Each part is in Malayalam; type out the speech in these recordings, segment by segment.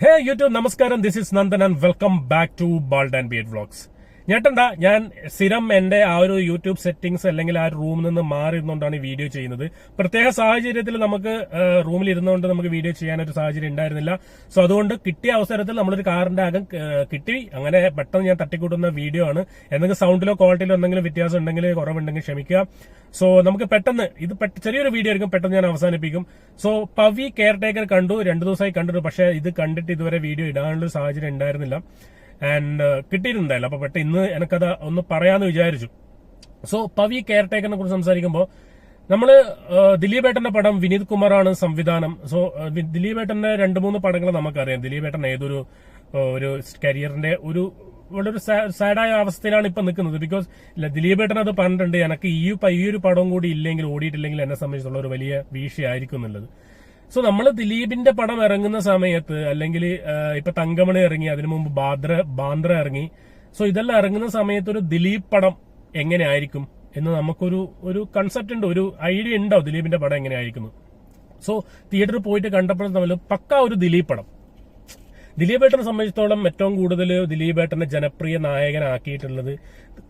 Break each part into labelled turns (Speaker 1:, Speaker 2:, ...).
Speaker 1: Hey YouTube, Namaskaram, this is Nandan and welcome back to Bald and Beard Vlogs. ഞേട്ടണ്ട ഞാൻ സ്ഥിരം എന്റെ ആ ഒരു യൂട്യൂബ് സെറ്റിംഗ്സ് അല്ലെങ്കിൽ ആ റൂമിൽ നിന്ന് മാറി ഈ വീഡിയോ ചെയ്യുന്നത്. പ്രത്യേക സാഹചര്യത്തിൽ നമുക്ക് റൂമിൽ ഇരുന്നുകൊണ്ട് നമുക്ക് വീഡിയോ ചെയ്യാനൊരു സാഹചര്യം ഉണ്ടായിരുന്നില്ല. സോ അതുകൊണ്ട് കിട്ടിയ അവസരത്തിൽ നമ്മളൊരു കാറിന്റെ അകം കിട്ടി. അങ്ങനെ പെട്ടെന്ന് ഞാൻ തട്ടിക്കൂട്ടുന്ന വീഡിയോ ആണ്. എന്തെങ്കിലും സൗണ്ടിലോ ക്വാളിറ്റിയിലോ എന്തെങ്കിലും വ്യത്യാസം ഉണ്ടെങ്കിൽ കുറവുണ്ടെങ്കിൽ ക്ഷമിക്കുക. സോ നമുക്ക് പെട്ടെന്ന് ഇത് ചെറിയൊരു വീഡിയോ ആയിരിക്കും പെട്ടെന്ന് ഞാൻ അവസാനിപ്പിക്കും. സോ പവി കെയർ ടേക്കർ കണ്ടു രണ്ടു ദിവസമായി കണ്ടിട്ടു പക്ഷേ ഇത് കണ്ടിട്ട് ഇതുവരെ വീഡിയോ ഇടാനുള്ള സാഹചര്യം ഉണ്ടായിരുന്നില്ല. ആൻഡ് കിട്ടിയിട്ടുണ്ടായില്ല. അപ്പൊ പെട്ടെന്ന് ഇന്ന് എനിക്കത് ഒന്ന് പറയാന്ന് വിചാരിച്ചു. സോ പവി കെയർ ടേക്കറിനെ കുറിച്ച് സംസാരിക്കുമ്പോൾ നമ്മൾ ദിലീപേട്ടന്റെ ദിലീപ് ഏട്ടന്റെ പടം വിനീത് കുമാറാണ് സംവിധാനം. സോ ദിലീപേട്ടന്റെ വി- ദിലീപ് ഏട്ടന്റെ രണ്ട് മൂന്ന് പടങ്ങൾ നമുക്കറിയാം. ദിലീപ് ഏട്ടൻ ഏതൊരു ഒരു കരിയറിന്റെ ഒരു വളരെ സാഡായ അവസ്ഥയിലാണ് ഇപ്പൊ നിൽക്കുന്നത് ബിക്കോസ് ദിലീപ് ഏട്ടൻ അത് പറഞ്ഞിട്ടുണ്ട്. എനിക്ക് ഈ ഈ ഒരു പടവും കൂടി ഇല്ലെങ്കിൽ ഓടിയിട്ടില്ലെങ്കിൽ എന്നെ സംബന്ധിച്ചുള്ള ഒരു വലിയ വീഴ്ചയായിരിക്കും എന്നുള്ളത്. സോ നമ്മൾ ദിലീപിന്റെ പടം ഇറങ്ങുന്ന സമയത്ത് അല്ലെങ്കിൽ ഇപ്പൊ തങ്കമണി ഇറങ്ങി അതിനു മുമ്പ് ബാദ്ര ബാന്ദ്ര ഇറങ്ങി. സോ ഇതെല്ലാം ഇറങ്ങുന്ന സമയത്ത് ഒരു ദിലീപ് പടം എങ്ങനെയായിരിക്കും എന്ന് നമുക്കൊരു ഒരു കൺസെപ്റ്റ് ഉണ്ട് ഒരു ഐഡിയ ഉണ്ടോ ദിലീപിന്റെ പടം എങ്ങനെ ആയിരിക്കുന്നു സോ തിയേറ്ററിൽ പോയിട്ട് കണ്ടപ്പോഴും തമ്മിൽ പക്ക ഒരു ദിലീപ് പടം. ദിലീപേട്ടനെ സംബന്ധിച്ചിടത്തോളം ഏറ്റവും കൂടുതൽ ദിലീപേട്ടനെ ജനപ്രിയ നായകനാക്കിയിട്ടുള്ളത്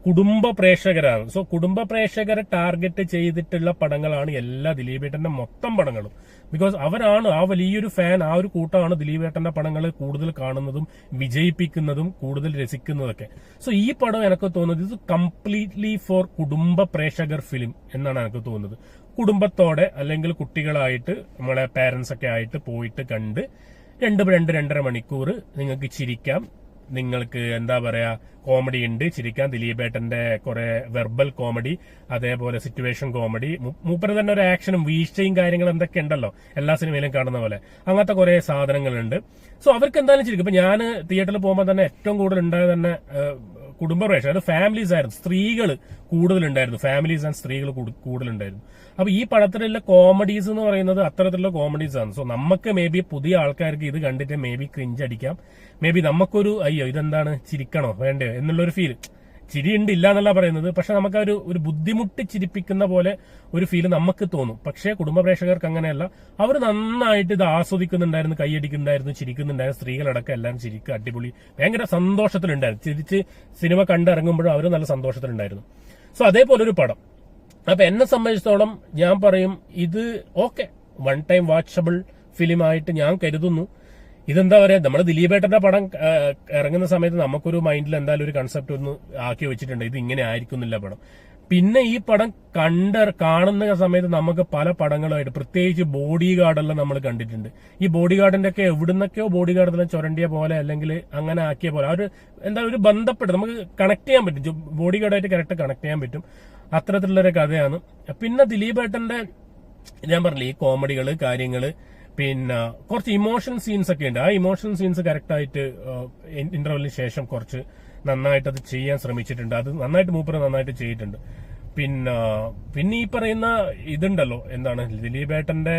Speaker 1: കുടുംബ പ്രേക്ഷകരാണ്. സോ കുടുംബ പ്രേക്ഷകരെ ടാർഗറ്റ് ചെയ്തിട്ടുള്ള പടങ്ങളാണ് എല്ലാ ദിലീപേട്ടന്റെ മൊത്തം പടങ്ങളും. ബിക്കോസ് അവരാണ് ആ വലിയൊരു ഫാൻ ആ ഒരു കൂട്ടമാണ് ദിലീപേട്ടന്റെ പടങ്ങൾ കൂടുതൽ കാണുന്നതും വിജയിപ്പിക്കുന്നതും കൂടുതൽ രസിക്കുന്നതൊക്കെ. സോ ഈ പടം എനിക്ക് തോന്നുന്നത് ഇത് കംപ്ലീറ്റ്ലി ഫോർ കുടുംബ പ്രേക്ഷകർ ഫിലിം എന്നാണ് എനിക്ക് തോന്നുന്നത്. കുടുംബത്തോടെ അല്ലെങ്കിൽ കുട്ടികളായിട്ട് നമ്മളെ പാരന്റ്സ് ഒക്കെ ആയിട്ട് പോയിട്ട് കണ്ട് രണ്ട് രണ്ട് രണ്ടര മണിക്കൂർ നിങ്ങൾക്ക് ചിരിക്കാം. നിങ്ങൾക്ക് എന്താ പറയാ കോമഡി ഉണ്ട്. ചിരിക്കാം. ദിലീപേട്ടന്റെ കുറെ വെർബൽ കോമഡി അതേപോലെ സിറ്റുവേഷൻ കോമഡി മൂപ്പര് തന്നെ ഒരു ആക്ഷനും വീഴ്ചയും കാര്യങ്ങളും എന്തൊക്കെ ഉണ്ടല്ലോ എല്ലാ സിനിമയിലും കാണുന്ന പോലെ. അങ്ങനത്തെ കുറെ സാധനങ്ങളുണ്ട്. സോ അവർക്ക് എന്തായാലും ചിരിക്കും. ഇപ്പൊ ഞാൻ തിയേറ്ററിൽ പോകുമ്പോൾ തന്നെ ഏറ്റവും കൂടുതൽ ഉണ്ടായ തന്നെ കുടുംബ പ്രേക്ഷകർ അത് ഫാമിലീസ് ആയിരുന്നു. സ്ത്രീകൾ കൂടുതലുണ്ടായിരുന്നു. ഫാമിലീസ് ആൻഡ് സ്ത്രീകൾ കൂടുതലുണ്ടായിരുന്നു. അപ്പൊ ഈ പടത്തിലുള്ള കോമഡീസ് എന്ന് പറയുന്നത് അത്തരത്തിലുള്ള കോമഡീസ് ആണ്. സോ നമുക്ക് മേ ബി പുതിയ ആൾക്കാർക്ക് ഇത് കണ്ടിട്ട് മേ ബി ക്രിഞ്ച് അടിക്കാം. മേ ബി നമുക്കൊരു അയ്യോ ഇതെന്താണ്? ചിരിക്കണോ? വേണ്ടയോ? എന്നുള്ളൊരു ഫീൽ ചിരി ഉണ്ട് ഇല്ല എന്നല്ല പറയുന്നത്. പക്ഷെ നമുക്ക് ഒരു ഒരു ബുദ്ധിമുട്ട് ചിരിപ്പിക്കുന്ന പോലെ ഒരു ഫീൽ നമുക്ക് തോന്നും. പക്ഷേ കുടുംബ പ്രേക്ഷകർക്ക് അങ്ങനെയല്ല. അവർ നന്നായിട്ട് ഇത് ആസ്വദിക്കുന്നുണ്ടായിരുന്നു കൈയടിക്കുന്നുണ്ടായിരുന്നു ചിരിക്കുന്നുണ്ടായിരുന്നു. സ്ത്രീകളടക്കം എല്ലാവരും ചിരിക്കുക അടിപൊളി. ഭയങ്കര സന്തോഷത്തിലുണ്ടായിരുന്നു. ചിരിച്ച് സിനിമ കണ്ടിറങ്ങുമ്പോഴും അവർ നല്ല സന്തോഷത്തിലുണ്ടായിരുന്നു. സോ അതേപോലെ ഒരു പടം. അപ്പൊ എന്നെ സംബന്ധിച്ചിടത്തോളം ഞാൻ പറയും ഇത് ഓക്കെ വൺ ടൈം വാച്ചബിൾ ഫിലിമായിട്ട് ഞാൻ കരുതുന്നു. ഇതെന്താ പറയാ നമ്മുടെ ദിലീപേട്ടന്റെ പടം ഇറങ്ങുന്ന സമയത്ത് നമുക്കൊരു മൈൻഡിൽ എന്തായാലും ഒരു കൺസെപ്റ്റ് ഒന്ന് ആക്കി വെച്ചിട്ടുണ്ട്. ഇത് ഇങ്ങനെ ആയിരിക്കുന്നില്ല പടം. പിന്നെ ഈ പടം കണ്ട കാണുന്ന സമയത്ത് നമുക്ക് പല പടങ്ങളുമായിട്ട് പ്രത്യേകിച്ച് ബോഡി ഗാർഡെല്ലാം നമ്മൾ കണ്ടിട്ടുണ്ട്. ഈ ബോഡി ഗാർഡിന്റെ ഒക്കെ എവിടുന്നൊക്കെയോ ബോഡി തന്നെ ചുരണ്ടിയ പോലെ അല്ലെങ്കിൽ അങ്ങനെ ആക്കിയ പോലെ ഒരു എന്താ ഒരു ബന്ധപ്പെട്ട് നമുക്ക് കണക്ട് ചെയ്യാൻ പറ്റും. ബോഡി ഗാർഡായിട്ട് കറക്റ്റ് കണക്ട് ചെയ്യാൻ പറ്റും. അത്തരത്തിലുള്ളൊരു കഥയാണ്. പിന്നെ ദിലീപേട്ടന്റെ ഞാൻ പറഞ്ഞില്ലേ ഈ കോമഡികൾ കാര്യങ്ങൾ പിന്നെ കുറച്ച് ഇമോഷൻ സീൻസ് ഒക്കെ ഉണ്ട് ആ ഇമോഷൻ സീൻസ് കറക്റ്റ് ആയിട്ട് ഇന്റർവെല്ലിന് ശേഷം കുറച്ച് നന്നായിട്ട് അത് ചെയ്യാൻ ശ്രമിച്ചിട്ടുണ്ട്. അത് നന്നായിട്ട് മൂപ്പര് നന്നായിട്ട് ചെയ്തിട്ടുണ്ട്. പിന്നെ പിന്നെ ഈ പറയുന്ന ഇതുണ്ടല്ലോ എന്താണ് ദിലീപേട്ടന്റെ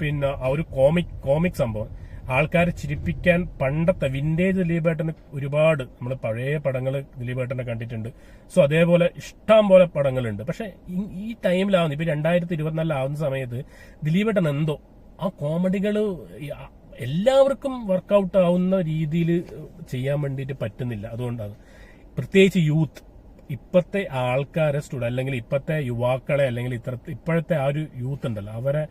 Speaker 1: പിന്നെ ആ ഒരു കോമിക് കോമിക് സംഭവം. ആൾക്കാരെ ചിരിപ്പിക്കാൻ പണ്ടത്തെ വിന്റേജ് ദിലീപേട്ടന് ഒരുപാട് നമ്മൾ പഴയ പടങ്ങൾ ദിലീപേട്ടനെ കണ്ടിട്ടുണ്ട്. സോ അതേപോലെ ഇഷ്ടം പോലെ പടങ്ങളുണ്ട്. പക്ഷെ ഈ ടൈമിലാവുന്ന ഇപ്പൊ രണ്ടായിരത്തി ഇരുപത്തിനാലിലാവുന്ന സമയത്ത് ദിലീപേട്ടൻ എന്തോ ആ കോമഡികൾ എല്ലാവർക്കും വർക്കൗട്ട് ആവുന്ന രീതിയിൽ ചെയ്യാൻ വേണ്ടിയിട്ട് പറ്റുന്നില്ല. അതുകൊണ്ടാണ്. പ്രത്യേകിച്ച് യൂത്ത് ഇപ്പോഴത്തെ ആൾക്കാരെ സ്റ്റുഡൻ അല്ലെങ്കിൽ ഇപ്പോഴത്തെ യുവാക്കളെ അല്ലെങ്കിൽ ഇത്ര ഇപ്പോഴത്തെ ആ ഒരു യൂത്ത് ഉണ്ടല്ലോ. അവരെ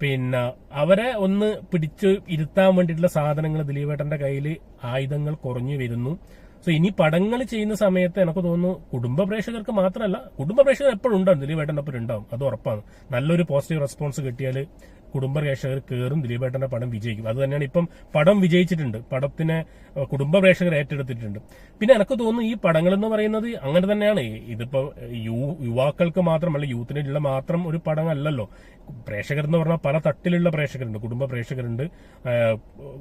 Speaker 1: പിന്നെ അവരെ ഒന്ന് പിടിച്ച് ഇരുത്താൻ വേണ്ടിയിട്ടുള്ള സാധനങ്ങൾ ദിലീപേട്ടന്റെ കയ്യിൽ ആയുധങ്ങൾ കുറഞ്ഞു വരുന്നു. സോ ഇനി പടങ്ങൾ ചെയ്യുന്ന സമയത്ത് എനിക്ക് തോന്നുന്നു കുടുംബ പ്രേക്ഷകർക്ക് മാത്രമല്ല കുടുംബ പ്രേക്ഷകർ എപ്പോഴും ഉണ്ടാവും. ദിലീപേട്ടന്റെ ഒപ്പം ഉണ്ടാവും. അത് ഉറപ്പാണ്. നല്ലൊരു പോസിറ്റീവ് റെസ്പോൺസ് കിട്ടിയാൽ കുടുംബ പ്രേക്ഷകർ കയറും ദിലീപേട്ടന്റെ പടം വിജയിക്കും. അത് തന്നെയാണ് ഇപ്പം പടം വിജയിച്ചിട്ടുണ്ട്. പടത്തിനെ കുടുംബ പ്രേക്ഷകർ ഏറ്റെടുത്തിട്ടുണ്ട്. പിന്നെ എനിക്ക് തോന്നുന്നു ഈ പടങ്ങൾ എന്ന് പറയുന്നത് അങ്ങനെ തന്നെയാണ്. ഇതിപ്പോ യു- യുവാക്കൾക്ക് മാത്രമല്ല യൂത്തിനുള്ള മാത്രം ഒരു പടം അല്ലല്ലോ പ്രേക്ഷകർ എന്ന് പറഞ്ഞാൽ പല തട്ടിലുള്ള പ്രേക്ഷകരുണ്ട്. കുടുംബ പ്രേക്ഷകരുണ്ട്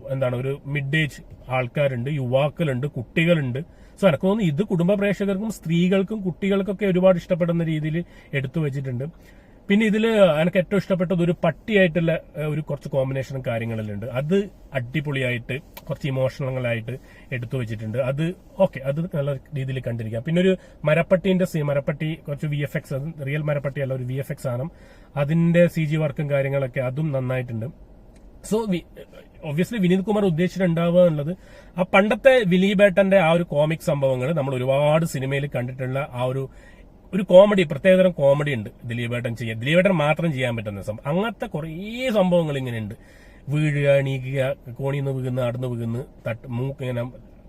Speaker 1: എന്താണ് ഒരു മിഡ് ഏജ് ആൾക്കാരുണ്ട് യുവാക്കളുണ്ട് കുട്ടികളുണ്ട്. സോ എനിക്ക് തോന്നുന്നു ഇത് കുടുംബ പ്രേക്ഷകർക്കും സ്ത്രീകൾക്കും കുട്ടികൾക്കൊക്കെ ഒരുപാട് ഇഷ്ടപ്പെടുന്ന രീതിയിൽ എടുത്തു വെച്ചിട്ടുണ്ട്. പിന്നെ ഇതിൽ എനിക്ക് ഏറ്റവും ഇഷ്ടപ്പെട്ടത് ഒരു പട്ടിയായിട്ടുള്ള ഒരു കുറച്ച് കോമ്പിനേഷനും കാര്യങ്ങളെല്ലാം ഉണ്ട് അത് അടിപൊളിയായിട്ട് കുറച്ച് ഇമോഷണലായിട്ട് എടുത്തു വെച്ചിട്ടുണ്ട്. അത് ഓക്കെ അത് നല്ല രീതിയിൽ കണ്ടിരിക്കാം. പിന്നെ ഒരു മരപ്പട്ടീന്റെ സീ മരപ്പട്ടി കുറച്ച് വി എഫ് എക്സ് റിയൽ മരപ്പട്ടി അല്ല ഒരു വി എഫ് എക്സ് ആണ് അതിന്റെ സി ജി വർക്കും കാര്യങ്ങളൊക്കെ അതും നന്നായിട്ടുണ്ട്. സോ ഒബ്വിയസ്ലി വിനീത് കുമാർ ഉദ്ദേശിച്ചിട്ടുണ്ടാവുക എന്നുള്ളത് ആ പണ്ടത്തെ വിലീബേട്ടന്റെ ആ ഒരു കോമിക് സംഭവങ്ങൾ നമ്മൾ ഒരുപാട് സിനിമയിൽ കണ്ടിട്ടുള്ള ആ ഒരു ഒരു കോമഡി പ്രത്യേകതരം കോമഡി ഉണ്ട് ദിലീപേട്ടൻ ചെയ്യാൻ. ദിലീപേട്ടൻ മാത്രം ചെയ്യാൻ പറ്റുന്ന സംഭവം അങ്ങനത്തെ കുറേ സംഭവങ്ങൾ ഇങ്ങനെ ഉണ്ട് വീഴുക എണീക്കുക കോണിന്ന് വീകുന്ന നടന്ന് വീകുന്ന തട്ട് മൂക്ക് ഇങ്ങനെ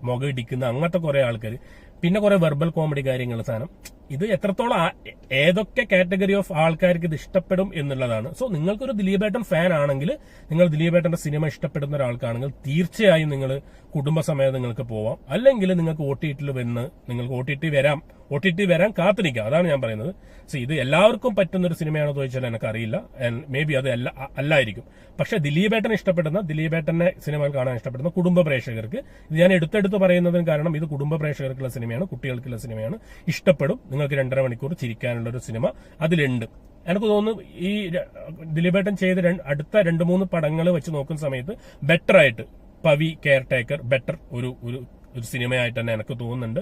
Speaker 1: മുഖ ഇടിക്കുന്ന അങ്ങനത്തെ കുറെ ആൾക്കാർ പിന്നെ കുറെ വെർബൽ കോമഡി കാര്യങ്ങൾ സാധനം. ഇത് എത്രത്തോളം ഏതൊക്കെ കാറ്റഗറി ഓഫ് ആൾക്കാർക്ക് ഇത് ഇഷ്ടപ്പെടും എന്നുള്ളതാണ്. സോ നിങ്ങൾക്കൊരു ദിലീപേട്ടൻ ഫാൻ ആണെങ്കിൽ നിങ്ങൾ ദിലീപേട്ടന്റെ സിനിമ ഇഷ്ടപ്പെടുന്ന ഒരാൾക്കാണെങ്കിൽ തീർച്ചയായും നിങ്ങൾ കുടുംബസമേതം നിങ്ങൾക്ക് പോവാം. അല്ലെങ്കിൽ നിങ്ങൾക്ക് ഒ ടി ടിയിൽ വന്ന് നിങ്ങൾക്ക് ഒ ടി ടി വരാം. ഒ ടി ടി വരാൻ കാത്തിരിക്കാം. അതാണ് ഞാൻ പറയുന്നത്. സോ ഇത് എല്ലാവർക്കും പറ്റുന്ന ഒരു സിനിമയാണോ എന്ന് ചോദിച്ചാൽ എനിക്കറിയില്ല. മേ ബി അത് അല്ല അല്ലായിരിക്കും. പക്ഷെ ദിലീപേട്ടൻ ഇഷ്ടപ്പെടുന്ന ദിലീപേട്ടന്റെ സിനിമകൾ കാണാൻ ഇഷ്ടപ്പെടുന്ന കുടുംബ പ്രേക്ഷകർക്ക് ഇത് ഞാൻ എടുത്തെടുത്ത് പറയുന്നതിന് കാരണം ഇത് കുടുംബ പ്രേക്ഷകർക്കുള്ള സിനിമയാണ് കുട്ടികൾക്കുള്ള സിനിമയാണ്. ഇഷ്ടപ്പെടും. നിങ്ങൾക്ക് രണ്ടര മണിക്കൂർ ചിരിക്കാനുള്ള ഒരു സിനിമ അതിലുണ്ട്. എനിക്ക് തോന്നുന്നു ഈ ദിലീപേട്ടൻ ചെയ്ത അടുത്ത രണ്ട് മൂന്ന് പടങ്ങൾ വെച്ച് നോക്കുന്ന സമയത്ത് ബെറ്റർ ആയിട്ട് പവി കെയർ ടേക്കർ ബെറ്റർ ഒരു ഒരു സിനിമയായിട്ട് തന്നെ എനിക്ക് തോന്നുന്നുണ്ട്.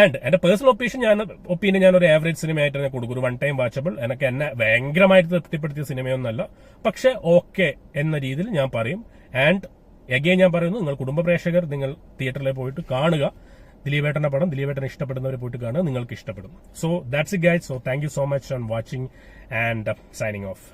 Speaker 1: ആൻഡ് എന്റെ പേഴ്സണൽ ഒപ്പീഷൻ ഞാൻ ഒപ്പീനിയൻ ഞാൻ ഒരു ആവറേജ് സിനിമയായിട്ട് തന്നെ കൊടുക്കും. ഒരു വൺ ടൈം വാച്ചബിൾ എനിക്ക് എന്നെ ഭയങ്കരമായിട്ട് തൃപ്തിപ്പെടുത്തിയ സിനിമയൊന്നല്ല. പക്ഷെ ഓക്കെ എന്ന രീതിയിൽ ഞാൻ പറയും. ആൻഡ് എഗെയിൻ ഞാൻ പറയുന്നു നിങ്ങൾ കുടുംബ പ്രേക്ഷകർ നിങ്ങൾ തിയേറ്ററിൽ പോയിട്ട് കാണുക. ദിലീപേട്ടന്റെ പടം ദിലീപേട്ടനെ ഇഷ്ടപ്പെടുന്നവർ പോയിട്ട് കാണുക നിങ്ങൾക്ക് ഇഷ്ടപ്പെടും. So that's it guys so thank you so much on watching and signing off